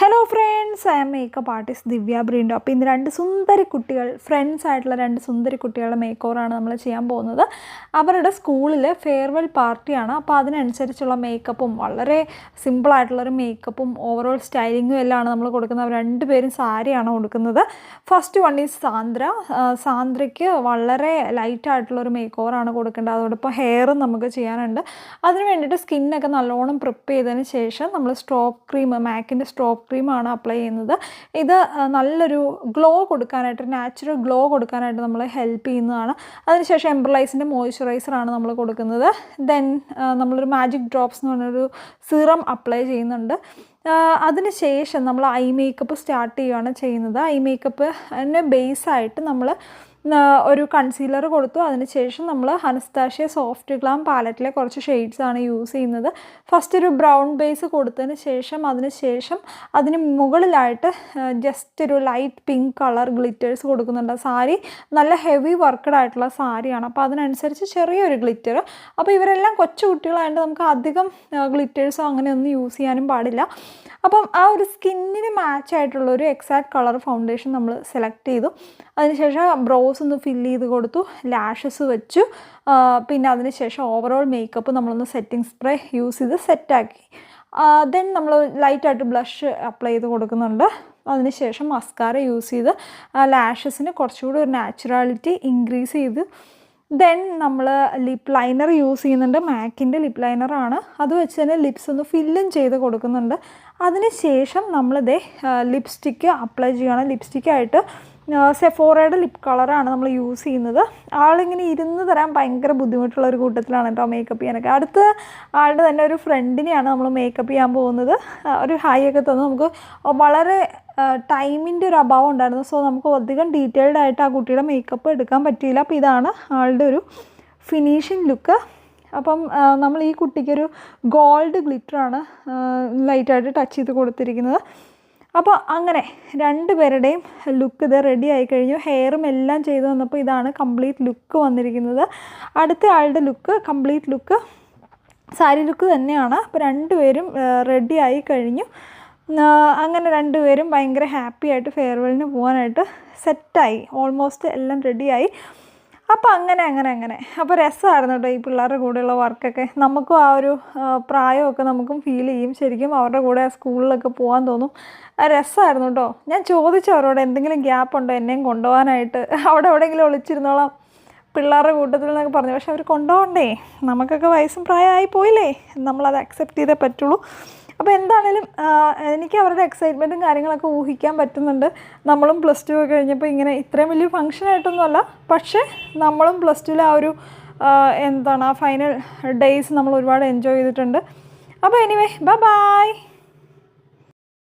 Hello friends I am makeup artist Divya ബ്രീൻഡോ അപ്പോൾ ഇന്ന് രണ്ട് സുന്ദരി കുട്ടികൾ ഫ്രണ്ട്സ് ആയിട്ടുള്ള രണ്ട് സുന്ദരി കുട്ടികളുടെ മേക്ക് ഓവറാണ് നമ്മൾ ചെയ്യാൻ പോകുന്നത്. അവരുടെ സ്കൂളിൽ ഫെയർവെൽ പാർട്ടിയാണ് അപ്പോൾ അതിനനുസരിച്ചുള്ള മേക്കപ്പും വളരെ സിമ്പിളായിട്ടുള്ളൊരു മേക്കപ്പും ഓവറോൾ സ്റ്റൈലിങ്ങും എല്ലാമാണ് നമ്മൾ കൊടുക്കുന്നത്. അവർ രണ്ടുപേരും സാരിയാണ് കൊടുക്കുന്നത്. ഫസ്റ്റ് വൺ ഈസ് സാന്ദ്ര സാന്ദ്രയ്ക്ക് വളരെ ലൈറ്റായിട്ടുള്ളൊരു മേക്ക് ഓവറാണ് കൊടുക്കേണ്ടത്. അതോടൊപ്പം ഹെയറും നമുക്ക് ചെയ്യാനുണ്ട്. അതിന് വേണ്ടിയിട്ട് സ്കിന്നൊക്കെ നല്ലോണം പ്രിപ്പ് ചെയ്തതിന് ശേഷം നമ്മൾ സ്ട്രോപ്പ് ക്രീം മാക്കിന്റെ സ്ട്രോപ്പ് ക്രീമാണ് അപ്ലൈ ചെയ്യുന്നത്. ഇത് നല്ലൊരു ഗ്ലോ കൊടുക്കാനായിട്ട് നാച്ചുറൽ ഗ്ലോ കൊടുക്കാനായിട്ട് നമ്മൾ ഹെൽപ്പ് ചെയ്യുന്നതാണ്. അതിനുശേഷം എംബ്രലൈസിന്റെ മോയ്സ്ചറൈസറാണ് നമ്മൾ കൊടുക്കുന്നത്. ദെൻ നമ്മളൊരു മാജിക് ഡ്രോപ്സ് എന്ന് പറഞ്ഞൊരു സിറം അപ്ലൈ ചെയ്യുന്നുണ്ട്. അതിന് ശേഷം നമ്മൾ ഐ മേക്കപ്പ് സ്റ്റാർട്ട് ചെയ്യുകയാണ് ചെയ്യുന്നത്. ഐ മേക്കപ്പ് ബേസായിട്ട് നമ്മൾ ഒരു കൺസീലർ കൊടുത്തു. അതിനുശേഷം നമ്മൾ ഹനസ്താഷ്യ സോഫ്റ്റ് ഗ്ലാം പാലറ്റിലെ കുറച്ച് ഷെയ്ഡ്സ് ആണ് യൂസ് ചെയ്യുന്നത്. ഫസ്റ്റ് ഒരു ബ്രൗൺ ബേസ് കൊടുത്തതിന് ശേഷം അതിന് ശേഷം അതിന് മുകളിലായിട്ട് ജസ്റ്റ് ഒരു ലൈറ്റ് പിങ്ക് കളർ ഗ്ലിറ്റേഴ്സ് കൊടുക്കുന്നുണ്ട്. സാരി നല്ല ഹെവി വർക്കഡ് ആയിട്ടുള്ള സാരിയാണ്. അപ്പോൾ അതിനനുസരിച്ച് ചെറിയൊരു ഗ്ലിറ്റർ അപ്പോൾ ഇവരെല്ലാം കൊച്ചു കുട്ടികളായതുകൊണ്ട് നമുക്ക് അധികം ഗ്ലിറ്റേഴ്സോ അങ്ങനെയൊന്നും യൂസ് ചെയ്യാനും പാടില്ല. അപ്പം ആ ഒരു സ്കിന്നിന് മാച്ച് ആയിട്ടുള്ള ഒരു എക്സാക്ട് കളർ ഫൗണ്ടേഷൻ നമ്മൾ സെലക്ട് ചെയ്തു. അതിനുശേഷം ബ്രോസ് ഒന്ന് ഫില്ല് ചെയ്ത് കൊടുത്തു ലാഷസ് വെച്ചു. പിന്നെ അതിനുശേഷം ഓവറോൾ മേക്കപ്പ് നമ്മളൊന്ന് സെറ്റിംഗ് സ്പ്രേ യൂസ് ചെയ്ത് സെറ്റാക്കി ദെൻ നമ്മൾ ലൈറ്റായിട്ട് ബ്ലഷ് അപ്ലൈ ചെയ്ത് കൊടുക്കുന്നുണ്ട്. അതിനുശേഷം മസ്കാര യൂസ് ചെയ്ത് ലാഷസിന് കുറച്ചുകൂടി ഒരു നാച്ചുറാലിറ്റി ഇൻക്രീസ് ചെയ്ത് ദെൻ നമ്മൾ ലിപ്പ് ലൈനർ യൂസ് ചെയ്യുന്നുണ്ട്. മാക്കിന്റെ ലിപ്പ് ലൈനറാണ് അത് വെച്ച് തന്നെ ലിപ്സ് ഒന്ന് ഫില്ലും ചെയ്ത് കൊടുക്കുന്നുണ്ട്. അതിന് ശേഷം നമ്മളിതേ ലിപ്സ്റ്റിക്ക് അപ്ലൈ ചെയ്യുകയാണ് ലിപ്സ്റ്റിക്കായിട്ട് സെഫോറയുടെ ലിപ് കളറാണ് നമ്മൾ യൂസ് ചെയ്യുന്നത്. ആളിങ്ങനെ ഇരുന്ന് തരാൻ ഭയങ്കര ബുദ്ധിമുട്ടുള്ള ഒരു കൂട്ടത്തിലാണ് കേട്ടോ മേക്കപ്പ് ചെയ്യാനൊക്കെ. അടുത്ത ആളുടെ തന്നെ ഒരു ഫ്രണ്ടിനെയാണ് നമ്മൾ മേക്കപ്പ് ചെയ്യാൻ പോകുന്നത്. ഒരു ഹൈ ഒക്കെ തന്നു നമുക്ക് വളരെ ടൈമിന്റെ ഒരു അഭാവം ഉണ്ടായിരുന്നു. സോ നമുക്ക് അധികം ഡീറ്റെയിൽഡ് ആയിട്ട് ആ കുട്ടിയുടെ മേക്കപ്പ് എടുക്കാൻ പറ്റിയില്ല. അപ്പോൾ ഇതാണ് ആളുടെ ഒരു ഫിനിഷിങ് ലുക്ക് അപ്പം നമ്മൾ ഈ കുട്ടിക്കൊരു ഗോൾഡ് ഗ്ലിറ്ററാണ് ലൈറ്റായിട്ട് ടച്ച് ചെയ്ത് കൊടുത്തിരിക്കുന്നത്. അപ്പോൾ അങ്ങനെ രണ്ട് പേരുടെയും ലുക്ക് ഇത് റെഡി ആയി കഴിഞ്ഞു. ഹെയറും എല്ലാം ചെയ്ത് വന്നപ്പോൾ ഇതാണ് കംപ്ലീറ്റ് ലുക്ക് വന്നിരിക്കുന്നത്. അടുത്ത ആളുടെ look complete look sari look തന്നെയാണ്. അപ്പോൾ രണ്ടുപേരും റെഡി ആയി കഴിഞ്ഞു. അങ്ങനെ രണ്ടുപേരും ഭയങ്കര ഹാപ്പി ആയിട്ട് ഫെയർവെല്ലിന് പോകാനായിട്ട് സെറ്റായി ഓൾമോസ്റ്റ് എല്ലാം റെഡിയായി അപ്പോൾ അങ്ങനെ അങ്ങനെ അങ്ങനെ. അപ്പോൾ രസമായിരുന്നു കേട്ടോ ഈ പിള്ളേരുടെ കൂടെയുള്ള വർക്കൊക്കെ നമുക്കും ആ ഒരു പ്രായമൊക്കെ നമുക്കും ഫീൽ ചെയ്യും. ശരിക്കും അവരുടെ കൂടെ സ്കൂളിലൊക്കെ പോകാൻ തോന്നും. രസമായിരുന്നു കേട്ടോ ഞാൻ ചോദിച്ചു അവരോട് എന്തെങ്കിലും ഗ്യാപ്പ് ഉണ്ടോ എന്നെയും കൊണ്ടുപോകാനായിട്ട്. അവിടെ എവിടെയെങ്കിലും ഒളിച്ചിരുന്നോളാം പിള്ളേരുടെ കൂട്ടത്തിൽ എന്നൊക്കെ പറഞ്ഞു. പക്ഷെ അവർ കൊണ്ടുപോകണ്ടേ? നമുക്കൊക്കെ വയസ്സും പ്രായമായി പോയില്ലേ നമ്മളത് അക്സെപ്റ്റ് ചെയ്തേ പറ്റുള്ളൂ. അപ്പോൾ എന്താണേലും എനിക്ക് അവരുടെ എക്സൈറ്റ്മെന്റും കാര്യങ്ങളൊക്കെ ഊഹിക്കാൻ പറ്റുന്നുണ്ട്. നമ്മളും പ്ലസ് ടു ഒക്കെ കഴിഞ്ഞപ്പോൾ ഇങ്ങനെ ഇത്രയും വലിയ ഫങ്ഷൻ ആയിട്ടൊന്നുമല്ല പക്ഷേ നമ്മളും പ്ലസ് ടുവിൽ ആ ഒരു എന്താണ് ആ ഫൈനൽ ഡേയ്സ് നമ്മൾ ഒരുപാട് എൻജോയ് ചെയ്തിട്ടുണ്ട്. അപ്പോൾ എനിവേ ബൈ ബൈ